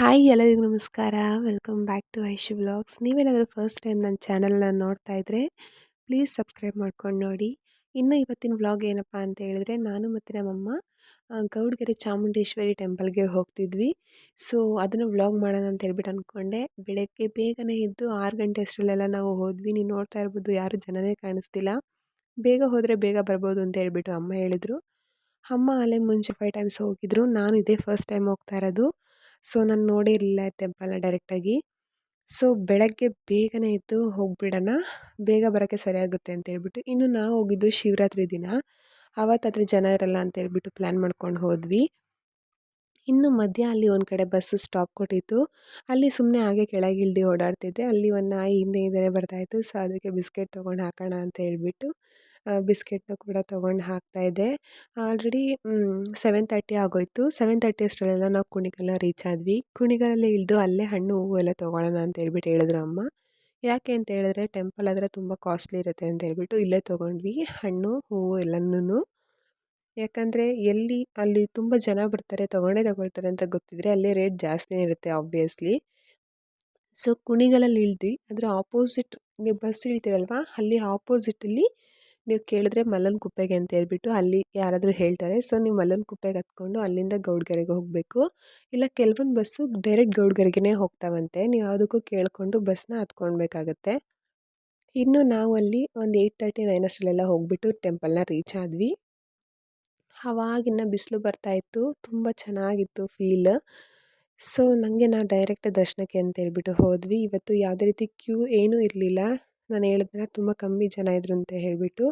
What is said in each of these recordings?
Hi ಎಲ್ಲರಿಗೂ ನಮಸ್ಕಾರ. Welcome back to Aishu vlogs ನೀವೇನಾದರೂ ಫಸ್ಟ್ ಟೈಮ್ ನನ್ನ ಚಾನಲ್ನ ನೋಡ್ತಾ ಇದ್ದರೆ ಪ್ಲೀಸ್ ಸಬ್ಸ್ಕ್ರೈಬ್ ಮಾಡ್ಕೊಂಡು ನೋಡಿ. ಇನ್ನು ಇವತ್ತಿನ ವ್ಲಾಗ್ ಏನಪ್ಪ ಅಂತ ಹೇಳಿದ್ರೆ ನಾನು ಮತ್ತು ನಮ್ಮಮ್ಮ ಗೌಡ್ಗೆರೆ ಚಾಮುಂಡೇಶ್ವರಿ ಟೆಂಪಲ್ಗೆ ಹೋಗ್ತಿದ್ವಿ. ಸೊ ಅದನ್ನು ವ್ಲಾಗ್ ಮಾಡೋಣ ಅಂತ ಹೇಳ್ಬಿಟ್ಟು ಅಂದ್ಕೊಂಡೆ ಬೆಳಗ್ಗೆ ಬೇಗನೆ ಎದ್ದು ಆರು ಗಂಟೆ ಅಷ್ಟರಲ್ಲೆಲ್ಲ ನಾವು ಹೋದ್ವಿ. ನೀವು ನೋಡ್ತಾ ಇರ್ಬೋದು ಯಾರು ಜನನೇ ಕಾಣಿಸ್ತಿಲ್ಲ. ಬೇಗ ಹೋದರೆ ಬೇಗ ಬರ್ಬೋದು ಅಂತ ಹೇಳ್ಬಿಟ್ಟು ಅಮ್ಮ ಹೇಳಿದರು. ಅಮ್ಮ ಅಲ್ಲೇ ಮುಂಚೆ ಫೈವ್ ಟೈಮ್ಸ್ ಹೋಗಿದ್ರು. ನಾನು ಇದೇ ಫಸ್ಟ್ ಟೈಮ್ ಹೋಗ್ತಾ ಇರೋದು. ಸೊ, ನಾನು ನೋಡಿರಲಿಲ್ಲ ಟೆಂಪಲ್ನ ಡೈರೆಕ್ಟಾಗಿ. ಸೊ, ಬೆಳಗ್ಗೆ ಬೇಗನೆ ಎದ್ದು ಹೋಗ್ಬಿಡೋಣ. ಬೇಗ ಬರೋಕ್ಕೆ ಸರಿಯಾಗುತ್ತೆ ಅಂತ ಹೇಳ್ಬಿಟ್ಟು, ಇನ್ನು ನಾವು ಹೋಗಿದ್ದು ಶಿವರಾತ್ರಿ ದಿನ. ಆವತ್ತಾದರೆ ಜನ ಇರಲ್ಲ ಅಂತ ಹೇಳ್ಬಿಟ್ಟು ಪ್ಲ್ಯಾನ್ ಮಾಡ್ಕೊಂಡು ಹೋದ್ವಿ. ಇನ್ನು ಮಧ್ಯ ಅಲ್ಲಿ ಒಂದು ಕಡೆ ಬಸ್ಸು ಸ್ಟಾಪ್ ಕೊಟ್ಟಿತ್ತು. ಅಲ್ಲಿ ಸುಮ್ಮನೆ ಹಾಗೆ ಕೆಳಗಿಳ್ದು ಓಡಾಡ್ತಿದ್ದೆ. ಅಲ್ಲಿ ಒಂದು ನಾಯಿ ಹಿಂದೆ ಹಿಂದೆ ಬರ್ತಾಯಿತ್ತು ಸೊ, ಅದಕ್ಕೆ ಬಿಸ್ಕೆಟ್ ತೊಗೊಂಡು ಹಾಕೋಣ ಅಂತ ಹೇಳ್ಬಿಟ್ಟು ಬಿಸ್ಕೆಟ್ನ ಕೂಡ ತೊಗೊಂಡು ಹಾಕ್ತಾಯಿದ್ದೆ ಆಲ್ರೆಡಿ ಸೆವೆನ್ ತರ್ಟಿ ಆಗೋಯಿತು. ಸೆವೆನ್ ತರ್ಟಿ ಅಷ್ಟರಲ್ಲೆಲ್ಲ ನಾವು ಕುಣಿಗಲ್ನ ರೀಚ್ ಆದ್ವಿ. ಕುಣಿಗಲಲ್ಲಿ ಇಳಿದು ಅಲ್ಲೇ ಹಣ್ಣು, ಹೂವು ಎಲ್ಲ ತೊಗೊಳ್ಳೋಣ ಅಂತ ಹೇಳ್ಬಿಟ್ಟು ಹೇಳಿದ್ರು ಅಮ್ಮ. ಯಾಕೆ ಅಂತ ಹೇಳಿದ್ರೆ ಟೆಂಪಲ್ ಆದರೆ ತುಂಬ ಕಾಸ್ಟ್ಲಿ ಇರುತ್ತೆ ಅಂತ ಹೇಳ್ಬಿಟ್ಟು ಇಲ್ಲೇ ತೊಗೊಂಡ್ವಿ. ಹಣ್ಣು, ಹೂವು ಎಲ್ಲನೂ ಯಾಕಂದರೆ ಎಲ್ಲಿ, ಅಲ್ಲಿ ತುಂಬ ಜನ ಬರ್ತಾರೆ, ತೊಗೊಂಡೇ ತಗೊಳ್ತಾರೆ ಅಂತ ಗೊತ್ತಿದ್ರೆ ಅಲ್ಲಿ ರೇಟ್ ಜಾಸ್ತಿನೇ ಇರುತ್ತೆ ಆಬ್ವಿಯಸ್ಲಿ ಸೊ ಕುಣಿಗಲಲ್ಲಿ ಇಳ್ದು ಅದರ ಆಪೋಸಿಟ್ ನೀವು ಬಸ್ ಇಳಿತೀರಲ್ವಾ? ಅಲ್ಲಿ ಆಪೋಸಿಟಲ್ಲಿ ನೀವು ಕೇಳಿದ್ರೆ ಮಲ್ಲನ ಕುಪ್ಪೆಗೆ ಅಂತ ಹೇಳ್ಬಿಟ್ಟು ಅಲ್ಲಿ ಯಾರಾದರೂ ಹೇಳ್ತಾರೆ. ಸೊ, ನೀವು ಮಲ್ಲನ ಕುಪ್ಪೆಗೆ ಹತ್ಕೊಂಡು ಅಲ್ಲಿಂದ ಗೌಡ್ಗೆರೆಗೆ ಹೋಗಬೇಕು. ಇಲ್ಲ ಕೆಲವೊಂದು ಬಸ್ಸು ಡೈರೆಕ್ಟ್ ಗೌಡ್ಗೆರೆಗೆ ಹೋಗ್ತಾವಂತೆ. ನೀವು ಯಾವುದಕ್ಕೂ ಕೇಳಿಕೊಂಡು ಬಸ್ನ ಹತ್ಕೊಳ್ಬೇಕಾಗತ್ತೆ ಇನ್ನು ನಾವು ಅಲ್ಲಿ ಒಂದು ಏಯ್ಟ್ ತರ್ಟಿ ನೈನ್ ಅಷ್ಟರಲ್ಲೆಲ್ಲ ಹೋಗ್ಬಿಟ್ಟು ಟೆಂಪಲ್ನ ರೀಚ್ ಆದ್ವಿ. ಆವಾಗಿನ್ನ ಬಿಸಿಲು ಬರ್ತಾಯಿತ್ತು ತುಂಬ ಚೆನ್ನಾಗಿತ್ತು ಫೀಲ್ ಸೊ ನನಗೆ ನಾವು ಡೈರೆಕ್ಟ್ ದರ್ಶನಕ್ಕೆ ಅಂತ ಹೇಳ್ಬಿಟ್ಟು ಹೋದ್ವಿ. ಇವತ್ತು ಯಾವುದೇ ರೀತಿ ಕ್ಯೂ ಏನೂ ಇರಲಿಲ್ಲ. ನಾನು ಹೇಳಿದ್ನಲ್ಲ, ತುಂಬ ಕಮ್ಮಿ ಜನ ಇದ್ರು ಅಂತ ಹೇಳಿಬಿಟ್ಟು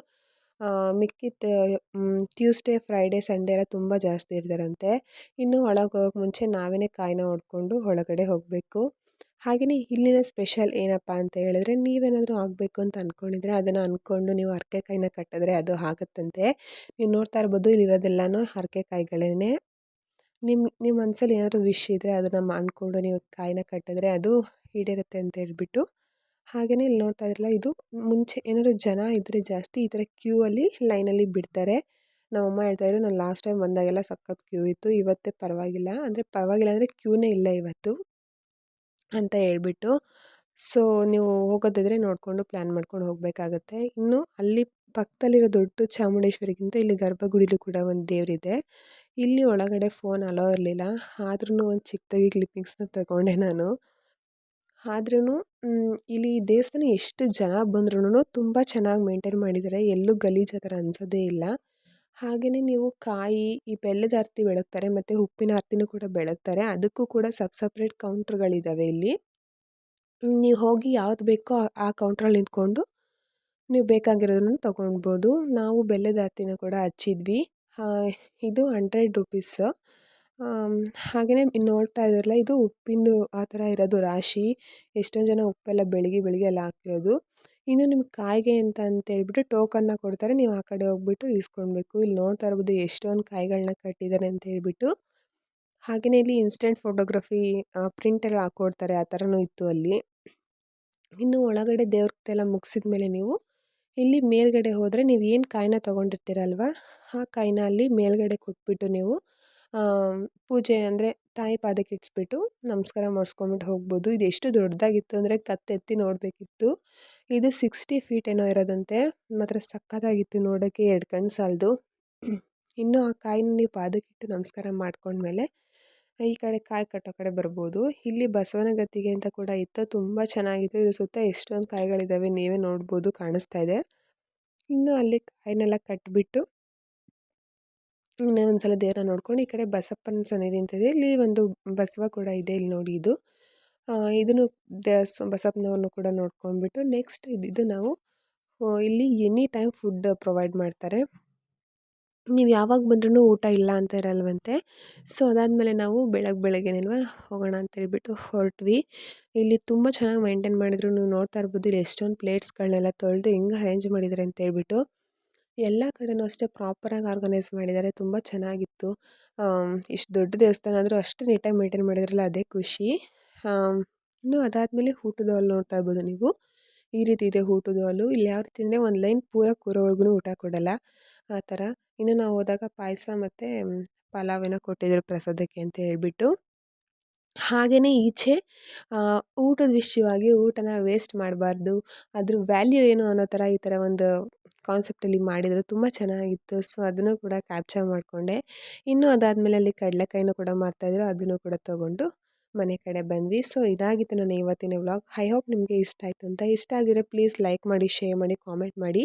ಮಿಕ್ಕಿದ ಟ್ಯೂಸ್ಡೇ ಫ್ರೈಡೇ ಸಂಡೇ ಎಲ್ಲ ತುಂಬ ಜಾಸ್ತಿ ಇರ್ತಾರಂತೆ. ಇನ್ನು ಒಳಗೆ ಹೋಗೋಕೆ ಮುಂಚೆ ನಾವೇ ಕಾಯಿನ ಹೊಡ್ಕೊಂಡು ಒಳಗಡೆ ಹೋಗಬೇಕು. ಹಾಗೆಯೇ ಇಲ್ಲಿನ ಸ್ಪೆಷಲ್ ಏನಪ್ಪ ಅಂತ ಹೇಳಿದ್ರೆ, ನೀವೇನಾದರೂ ಆಗಬೇಕು ಅಂತ ಅಂದ್ಕೊಂಡಿದ್ರೆ ಅದನ್ನು ಅಂದ್ಕೊಂಡು ನೀವು ಹರಕೆ ಕಾಯಿನ ಕಟ್ಟಿದ್ರೆ ಅದು ಆಗುತ್ತಂತೆ. ನೀವು ನೋಡ್ತಾ ಇರ್ಬೋದು, ಇಲ್ಲಿರೋದೆಲ್ಲನೂ ಹರಕೆ ಕಾಯಿಗಳೇ ನಿಮ್ಮ ನಿಮ್ಮ ಮನಸ್ಸಲ್ಲಿ ಏನಾದರೂ ವಿಶ್ ಇದ್ದರೆ ಅದನ್ನು ಅಂದ್ಕೊಂಡು ನೀವು ಕಾಯಿನ ಕಟ್ಟಿದ್ರೆ ಅದು ಈಡೇರುತ್ತೆ ಅಂತ ಹೇಳ್ಬಿಟ್ಟು ಹಾಗೆಯೇ ಇಲ್ಲಿ ನೋಡ್ತಾ ಇದ್ರಲ್ಲ, ಇದು ಮುಂಚೆ ಏನಾದ್ರು ಜನ ಇದ್ದರೆ ಜಾಸ್ತಿ ಈ ಥರ ಕ್ಯೂ ಅಲ್ಲಿ ಲೈನಲ್ಲಿ ಬಿಡ್ತಾರೆ. ನಮ್ಮಮ್ಮ ಹೇಳ್ತಾಯಿದ್ರು ನಾನು ಲಾಸ್ಟ್ ಟೈಮ್ ಬಂದಾಗೆಲ್ಲ ಸಖತ್ ಕ್ಯೂ ಇತ್ತು, ಇವತ್ತೇ ಪರವಾಗಿಲ್ಲ. ಅಂದರೆ ಪರವಾಗಿಲ್ಲ ಅಂದರೆ ಕ್ಯೂನೇ ಇಲ್ಲ ಇವತ್ತು ಅಂತ ಹೇಳ್ಬಿಟ್ಟು. ಸೊ ನೀವು ಹೋಗೋದಿದ್ರೆ ನೋಡಿಕೊಂಡು ಪ್ಲ್ಯಾನ್ ಮಾಡ್ಕೊಂಡು ಹೋಗಬೇಕಾಗತ್ತೆ. ಇನ್ನು ಅಲ್ಲಿ ಪಕ್ಕದಲ್ಲಿರೋ ದೊಡ್ಡ ಚಾಮುಂಡೇಶ್ವರಿಗಿಂತ ಇಲ್ಲಿ ಗರ್ಭಗುಡಿಲೂ ಕೂಡ ಒಂದು ದೇವರಿದೆ. ಇಲ್ಲಿ ಒಳಗಡೆ ಫೋನ್ ಅಲೋ ಇರಲಿಲ್ಲ. ಆದ್ರೂ ಒಂದು ಚಿಕ್ಕದಾಗಿ ಕ್ಲಿಪ್ಪಿಂಗ್ಸ್ನ ತಗೊಂಡೆ ನಾನು. ಆದ್ರೂ ಇಲ್ಲಿ ದೇವಸ್ಥಾನ ಎಷ್ಟು ಜನ ಬಂದ್ರೂ ತುಂಬ ಚೆನ್ನಾಗಿ ಮೇಂಟೈನ್ ಮಾಡಿದ್ದಾರೆ ಎಲ್ಲೂ ಗಲೀಜು ಆ ಥರ ಅನ್ಸೋದೇ ಇಲ್ಲ. ಹಾಗೆಯೇ ನೀವು ಕಾಯಿ, ಈ ಬೆಲ್ಲದ ಆರತಿ ಬೆಳಗ್ತಾರೆ ಮತ್ತು ಉಪ್ಪಿನ ಆರತಿನೂ ಕೂಡ ಬೆಳಗ್ತಾರೆ. ಅದಕ್ಕೂ ಕೂಡ ಸಪ್ ಸಪ್ರೇಟ್ ಕೌಂಟ್ರುಗಳಿದ್ದಾವೆ ಇಲ್ಲಿ. ನೀವು ಹೋಗಿ ಯಾವ್ದು ಬೇಕೋ ಆ- ಆ ಕೌಂಟ್ರಲ್ಲಿ ನಿಂತ್ಕೊಂಡು ನೀವು ಬೇಕಾಗಿರೋದನ್ನು ತೊಗೊಳ್ಬೋದು. ನಾವು ಬೆಲ್ಲದ ಆರತಿನ ಕೂಡ ಹಚ್ಚಿದ್ವಿ. ಇದು ಹಂಡ್ರೆಡ್ ರುಪೀಸ್. ಹಾಗೆಯೇ ನೋಡ್ತಾ ಇದ್ದೀರಲ್ಲ ಇದು ಉಪ್ಪಿಂದು ಆ ಥರ ಇರೋದು ರಾಶಿ. ಎಷ್ಟೊಂದು ಜನ ಉಪ್ಪೆಲ್ಲ ಬೆಳಗ್ಗೆ ಬೆಳಗ್ಗೆ ಎಲ್ಲ ಹಾಕ್ತಿರೋದು. ಇನ್ನು ನಿಮ್ಗೆ ಕಾಯಿಗೆ ಅಂತ ಅಂತೇಳ್ಬಿಟ್ಟು ಟೋಕನ್ನ ಕೊಡ್ತಾರೆ. ನೀವು ಆ ಕಡೆ ಹೋಗ್ಬಿಟ್ಟು ಇಸ್ಕೊಳ್ಬೇಕು ಇಲ್ಲಿ ನೋಡ್ತಾ ಇರ್ಬೋದು ಎಷ್ಟೊಂದು ಕಾಯಿಗಳನ್ನ ಕಟ್ಟಿದ್ದಾರೆ ಅಂತ ಹೇಳ್ಬಿಟ್ಟು ಹಾಗೆಯೇ ಇಲ್ಲಿ ಇನ್ಸ್ಟೆಂಟ್ ಫೋಟೋಗ್ರಫಿ ಪ್ರಿಂಟ್ ಎಲ್ಲ ಹಾಕ್ಕೊಡ್ತಾರೆ ಆ ಥರನೂ ಇತ್ತು ಅಲ್ಲಿ. ಇನ್ನು ಒಳಗಡೆ ದೇವ್ರದ್ದೆಲ್ಲ ಮುಗಿಸಿದ ಮೇಲೆ ನೀವು ಇಲ್ಲಿ ಮೇಲ್ಗಡೆ ಹೋದರೆ ನೀವು ಏನು ಕಾಯಿನ ತೊಗೊಂಡಿರ್ತೀರಲ್ವ? ಆ ಕಾಯಿನ ಅಲ್ಲಿ ಮೇಲ್ಗಡೆ ಕೊಟ್ಬಿಟ್ಟು ನೀವು ಪೂಜೆ ಅಂದರೆ ತಾಯಿ ಪಾದಕ್ಕೆ ಇಟ್ಸ್ಬಿಟ್ಟು ನಮಸ್ಕಾರ ಮಾಡಿಸ್ಕೊಂಬಿಟ್ಟು ಹೋಗ್ಬೋದು. ಇದು ಎಷ್ಟು ದೊಡ್ಡದಾಗಿತ್ತು ಅಂದರೆ ಕತ್ತೆತ್ತಿ ನೋಡಬೇಕಿತ್ತು. ಇದು ಸಿಕ್ಸ್ಟಿ ಫೀಟ್ ಏನೋ ಇರೋದಂತೆ. ಮಾತ್ರ ಸಖತ್ತಾಗಿತ್ತು ನೋಡೋಕ್ಕೆ ಎರಡು ಕಣ್ಣು ಸಾಲದು ಇನ್ನು ಆ ಕಾಯಿನ ಪಾದಕ್ಕಿಟ್ಟು ನಮಸ್ಕಾರ ಮಾಡ್ಕೊಂಡ್ಮೇಲೆ ಈ ಕಡೆ ಕಾಯಿ ಕಟ್ಟೋ ಕಡೆ ಬರ್ಬೋದು. ಇಲ್ಲಿ ಬಸವನಗತ್ತಿಗೆ ಅಂತ ಕೂಡ ಇತ್ತು ತುಂಬ ಚೆನ್ನಾಗಿತ್ತು. ಇದ್ರ ಸುತ್ತ ಎಷ್ಟೊಂದು ಕಾಯಿಗಳಿದ್ದಾವೆ ನೀವೇ ನೋಡ್ಬೋದು ಕಾಣಿಸ್ತಾ ಇದೆ. ಇನ್ನು ಅಲ್ಲಿ ಕಾಯಿನೆಲ್ಲ ಕಟ್ಟಿಬಿಟ್ಟು ಇನ್ನೂ ಒಂದ್ಸಲ ದೇವ್ರನ್ನ ನೋಡ್ಕೊಂಡು ಈ ಕಡೆ ಬಸಪ್ಪನ ಸನ್ನಿಧಿ ಅಂತಿದೆ ಇಲ್ಲಿ ಒಂದು ಬಸವ ಕೂಡ ಇದೆ ಇಲ್ಲಿ ನೋಡಿ ಇದು. ಇದನ್ನು ದೇವಸ್ ಬಸಪ್ಪನವ್ರನ್ನು ಕೂಡ ನೋಡ್ಕೊಂಡ್ಬಿಟ್ಟು ನೆಕ್ಸ್ಟ್ ಇದು ನಾವು ಇಲ್ಲಿ ಎನಿ ಟೈಮ್ ಫುಡ್ ಪ್ರೊವೈಡ್ ಮಾಡ್ತಾರೆ. ನೀವು ಯಾವಾಗ ಬಂದ್ರೂ ಊಟ ಇಲ್ಲ ಅಂತ ಇರಲ್ವಂತೆ. ಸೊ ಅದಾದಮೇಲೆ ನಾವು ಬೆಳಗ್ಗೆ ಬೆಳಗ್ಗೆನೇಲ್ವ ಹೋಗೋಣ ಅಂತ ಹೇಳ್ಬಿಟ್ಟು ಹೊರಟ್ವಿ. ಇಲ್ಲಿ ತುಂಬ ಚೆನ್ನಾಗಿ ಮೇಂಟೈನ್ ಮಾಡಿದ್ರು. ನೀವು ನೋಡ್ತಾ ಇರ್ಬೋದು, ಇಲ್ಲಿ ಎಷ್ಟೊಂದು ಪ್ಲೇಟ್ಸ್ಗಳನ್ನೆಲ್ಲ ತೊಳೆದು ಹೆಂಗೆ ಅರೇಂಜ್ ಮಾಡಿದ್ದಾರೆ ಅಂತ ಹೇಳ್ಬಿಟ್ಟು. ಎಲ್ಲ ಕಡೆಯೂ ಅಷ್ಟೇ ಪ್ರಾಪರಾಗಿ ಆರ್ಗನೈಸ್ ಮಾಡಿದ್ದಾರೆ. ತುಂಬ ಚೆನ್ನಾಗಿತ್ತು. ಇಷ್ಟು ದೊಡ್ಡ ದೇವಸ್ಥಾನ ಆದರೂ ಅಷ್ಟು ನೀಟಾಗಿ ಮೇಂಟೈನ್ ಮಾಡಿದ್ರಲ್ಲ ಅದೇ ಖುಷಿ. ಇನ್ನು ಅದಾದಮೇಲೆ ಊಟದ ಹಾಲು ನೋಡ್ತಾ ಇರ್ಬೋದು ನೀವು. ಈ ರೀತಿ ಇದೆ ಊಟದ ಹಾಲು ಇಲ್ಲಿ ಯಾವ ರೀತಿ ಅಂದರೆ ಒಂದು ಲೈನ್ ಪೂರ ಕೂರೋವರೆಗೂ ಊಟ ಕೊಡಲ್ಲ. ಆ ಥರ. ಇನ್ನು ನಾವು ಹೋದಾಗ ಪಾಯಸ ಮತ್ತು ಪಲಾವ್ ಏನೋ ಕೊಟ್ಟಿದ್ರು ಪ್ರಸಾದಕ್ಕೆ ಅಂತ ಹೇಳಿಬಿಟ್ಟು. ಹಾಗೆಯೇ ಈಚೆ ಊಟದ ವಿಷಯವಾಗಿ ಊಟನ ವೇಸ್ಟ್ ಮಾಡಬಾರ್ದು. ಅದ್ರ ವ್ಯಾಲ್ಯೂ ಏನು ಅನ್ನೋ ಥರ ಈ ಥರ ಒಂದು ಕಾನ್ಸೆಪ್ಟಲ್ಲಿ ಮಾಡಿದರು ತುಂಬ ಚೆನ್ನಾಗಿತ್ತು. ಸೊ ಅದನ್ನು ಕೂಡ ಕ್ಯಾಪ್ಚರ್ ಮಾಡಿಕೊಂಡೆ. ಇನ್ನು ಅದಾದಮೇಲೆ ಅಲ್ಲಿ ಕಡಲೆಕಾಯಿನೂ ಕೂಡ ಮಾರ್ತಾಯಿದ್ರು ಅದನ್ನು ಕೂಡ ತೊಗೊಂಡು ಮನೆ ಕಡೆ ಬಂದ್ವಿ. ಸೊ ಇದಾಗಿತ್ತು ನನ್ನ ಇವತ್ತಿನ ವ್ಲಾಗ್ ಐ ಹೋಪ್ ನಿಮಗೆ ಇಷ್ಟ ಆಯಿತು ಅಂತ. ಇಷ್ಟ ಆಗಿದ್ರೆ ಪ್ಲೀಸ್ ಲೈಕ್ ಮಾಡಿ ಶೇರ್ ಮಾಡಿ ಕಾಮೆಂಟ್ ಮಾಡಿ.